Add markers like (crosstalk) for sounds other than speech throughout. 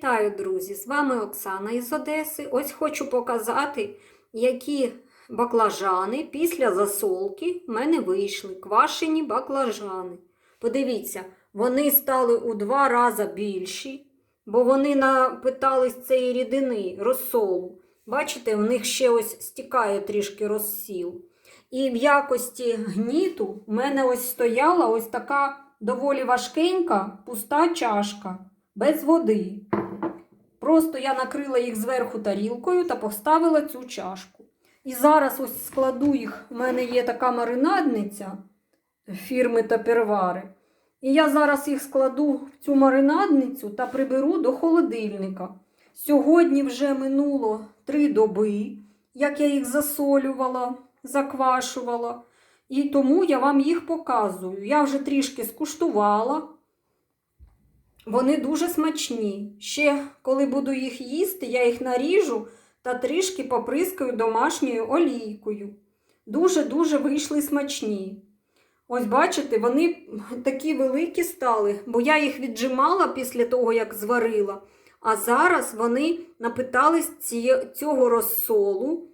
Вітаю, друзі! З вами Оксана із Одеси. Ось хочу показати, які баклажани після засолки в мене вийшли. Квашені баклажани. Подивіться, вони стали у два рази більші, бо вони напитались цієї рідини, розсолу. Бачите, в них ще ось стікає трішки розсіл. І в якості гніту в мене ось стояла ось така доволі важкенька пуста чашка без води. Просто я накрила їх зверху тарілкою та поставила цю чашку. І зараз ось складу їх. У мене є така маринадниця фірми Тапервари. І я зараз їх складу в цю маринадницю та приберу до холодильника. Сьогодні вже минуло три доби, як я їх засолювала, заквашувала. І тому я вам їх показую. Я вже трішки скуштувала. Вони дуже смачні. Ще коли буду їх їсти, я їх наріжу та трішки поприскаю домашньою олійкою. Дуже-дуже вийшли смачні. Ось бачите, вони такі великі стали, бо я їх віджимала після того, як зварила. А зараз вони напитались цього розсолу,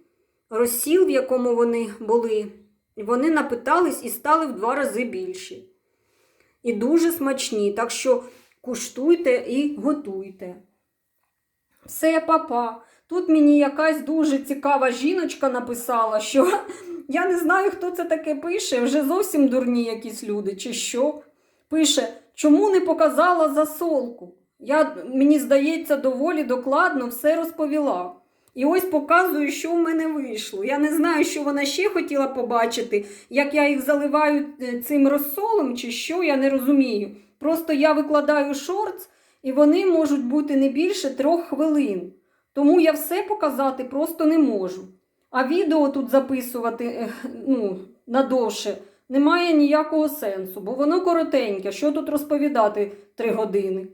розсіл, в якому вони були, вони напитались і стали в два рази більші. І дуже смачні. Так що куштуйте і готуйте. Все, папа. Тут мені якась дуже цікава жіночка написала, що (laughs) я не знаю, хто це таке пише, вже зовсім дурні якісь люди, чи що. Пише, чому не показала засолку? Я, мені здається, доволі докладно все розповіла. І ось показую, що в мене вийшло. Я не знаю, що вона ще хотіла побачити, як я їх заливаю е, цим розсолом, чи що, я не розумію. Просто я викладаю шортс, і вони можуть бути не більше трьох хвилин. Тому я все показати просто не можу. А відео тут записувати ну, надовше немає ніякого сенсу, бо воно коротеньке. Що тут розповідати три години?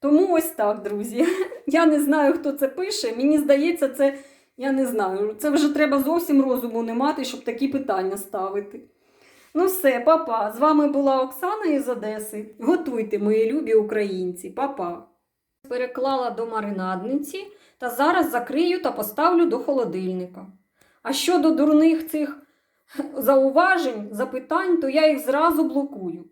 Тому ось так, друзі. (laughs) Я не знаю, хто це пише. Мені здається, це я не знаю. Це вже треба зовсім розуму не мати, щоб такі питання ставити. Ну все, папа. З вами була Оксана із Одеси. Готуйте, мої любі українці, папа. Переклала до маринадниці та зараз закрию та поставлю до холодильника. А щодо дурних цих зауважень, запитань, то я їх зразу блокую.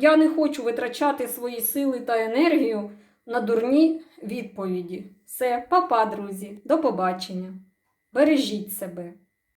Я не хочу витрачати свої сили та енергію на дурні відповіді. Все, папа, друзі, до побачення. Бережіть себе.